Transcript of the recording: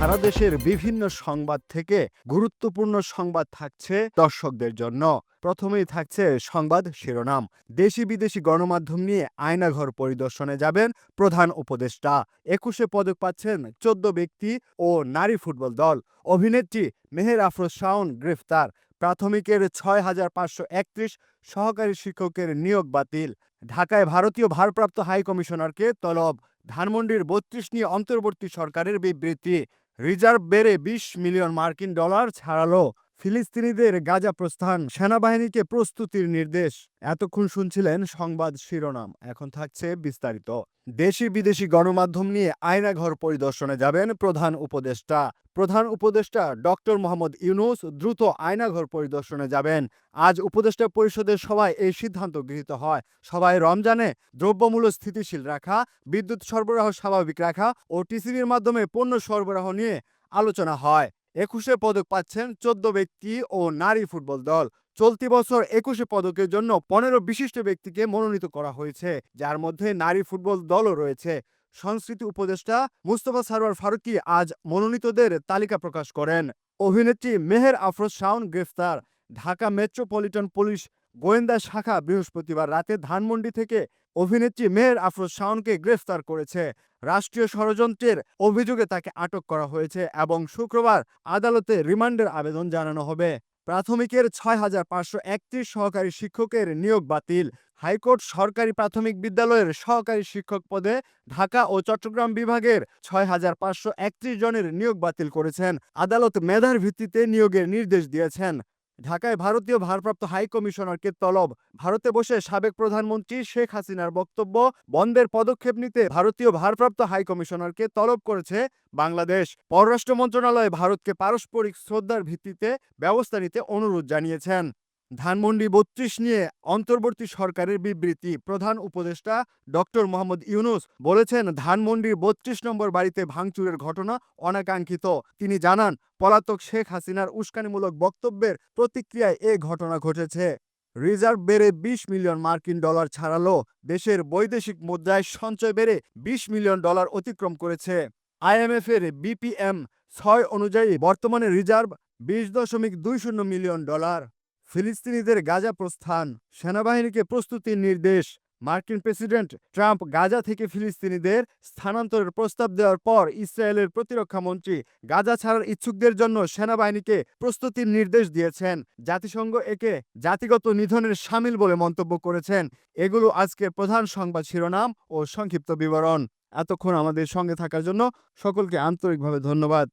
সারা দেশের বিভিন্ন সংবাদ থেকে গুরুত্বপূর্ণ সংবাদ থাকছে দর্শকদের জন্য। প্রথমেই থাকছে সংবাদ শিরোনাম। দেশি বিদেশি গণমাধ্যম নিয়ে আয়নাঘর পরিদর্শনে যাবেন প্রধান উপদেষ্টা। একুশে পদক পাচ্ছেন চোদ্দ ব্যক্তি ও নারী ফুটবল দল। অভিনেত্রী মেহের আফরোজ শাওন গ্রেফতার। প্রাথমিকের ছয় হাজার পাঁচশো একত্রিশ সহকারী শিক্ষকের নিয়োগ বাতিল। ঢাকায় ভারতীয় ভারপ্রাপ্ত হাইকমিশনারকে তলব। ধানমন্ডির বত্রিশ নিয়ে অন্তর্বর্তী সরকারের বিবৃতি। রিজার্ভ বেড়ে বিশ মিলিয়ন মার্কিন ডলার ছাড়ালো। ফিলিস্তিনিদের গাজা প্রস্থান সেনাবাহিনীকে প্রস্তুতির নির্দেশ। এতক্ষণ শুনছিলেন সংবাদ শিরোনাম। এখন থাকছে বিস্তারিত। দেশি বিদেশি গণমাধ্যম নিয়ে আয়নাঘর পরিদর্শনে যাবেন প্রধান উপদেষ্টা। প্রধান উপদেষ্টা ডক্টর মোহাম্মদ ইউনুস দ্রুত আয়নাঘর পরিদর্শনে যাবেন। আজ উপদেষ্টা পরিষদের সভায় এই সিদ্ধান্ত গৃহীত হয়। সবাই রমজানে দ্রব্যমূল্য স্থিতিশীল রাখা, বিদ্যুৎ সরবরাহ স্বাভাবিক রাখা ও টিসিবির মাধ্যমে পণ্য সরবরাহ নিয়ে আলোচনা হয়। একুশে পদক পাচ্ছেন চোদ্দ ব্যক্তি ও নারী ফুটবল দল। চলতি বছর একুশে পদকের জন্য পনেরো বিশিষ্ট ব্যক্তিকে মনোনীত করা হয়েছে, যার মধ্যে নারী ফুটবল দলও রয়েছে। সংস্কৃতি উপদেষ্টা মুস্তফা সারোয়ার ফারুকি আজ মনোনীতদের তালিকা প্রকাশ করেন। অভিনেত্রী মেহের আফরোজ শাওন গ্রেফতার। ঢাকা মেট্রোপলিটন পুলিশ গোয়েন্দা শাখা বৃহস্পতিবার রাতে ধানমন্ডি থেকে অভিনেত্রী মেহের আফরোজ শাওনকে গ্রেফতার করেছে। রাষ্ট্রীয় ষড়যন্ত্রের অভিযোগে তাকে আটক করা হয়েছে এবং শুক্রবার আদালতে রিমান্ডের আবেদন জানানো হবে। প্রাথমিকের ছয় হাজার পাঁচশো একত্রিশ সহকারী শিক্ষকের নিয়োগ বাতিল। হাইকোর্ট সরকারি প্রাথমিক বিদ্যালয়ের সহকারী শিক্ষক পদে ঢাকা ও চট্টগ্রাম বিভাগের ছয় হাজার পাঁচশো একত্রিশ জনের নিয়োগ বাতিল করেছেন। আদালত মেধার ভিত্তিতে নিয়োগের নির্দেশ দিয়েছেন। ঢাকায় ভারতীয় ভারপ্রাপ্ত হাই কমিশনারকে তলব। ভারতে বসে সাবেক প্রধানমন্ত্রী শেখ হাসিনার বক্তব্য বন্ধের পদক্ষেপ নিতে ভারতীয় ভারপ্রাপ্ত হাই কমিশনারকে তলব করেছে বাংলাদেশ। পররাষ্ট্র মন্ত্রণালয় ভারতকে পারস্পরিক শ্রদ্ধার ভিত্তিতে ব্যবস্থা নিতে অনুরোধ জানিয়েছেন। ধানমন্ডি বত্রিশ নিয়ে অন্তর্বর্তী সরকারের বিবৃতি। প্রধান উপদেষ্টা ডক্টর মোহাম্মদ ইউনুস বলেছেন ধানমন্ডির বত্রিশ নম্বর বাড়িতে ভাঙচুরের ঘটনা অনাকাঙ্ক্ষিত। তিনি জানান, পলাতক শেখ হাসিনার উস্কানিমূলক বক্তব্যের প্রতিক্রিয়ায় এ ঘটনা ঘটেছে। রিজার্ভ বেড়ে বিশ মিলিয়ন মার্কিন ডলার ছাড়ালো। দেশের বৈদেশিক মুদ্রায় সঞ্চয় বেড়ে বিশ মিলিয়ন ডলার অতিক্রম করেছে। আইএমএফ এর বিপিএম ছয় অনুযায়ী বর্তমানে রিজার্ভ বিশ দশমিক দুই শূন্য মিলিয়ন ডলার। ফিলিস্তিনিদের গাজা প্রস্থান, সেনাবাহিনীকে প্রস্তুতির নির্দেশ, মার্কিন প্রেসিডেন্ট ট্রাম্প গাজা থেকে ফিলিস্তিনিদের স্থানান্তরের প্রস্তাব দেওয়ার পর ইসরায়েলের প্রতিরক্ষা মন্ত্রী গাজা ছাড়ার ইচ্ছুকদের জন্য সেনাবাহিনীকে প্রস্তুতির নির্দেশ দিয়েছেন। জাতিসংঘ একে জাতিগত নিধনের সামিল বলে মন্তব্য করেছেন। এগুলো আজকের প্রধান সংবাদ শিরোনাম ও সংক্ষিপ্ত বিবরণ। এতক্ষণ আমাদের সঙ্গে থাকার জন্য সকলকে আন্তরিকভাবে ধন্যবাদ।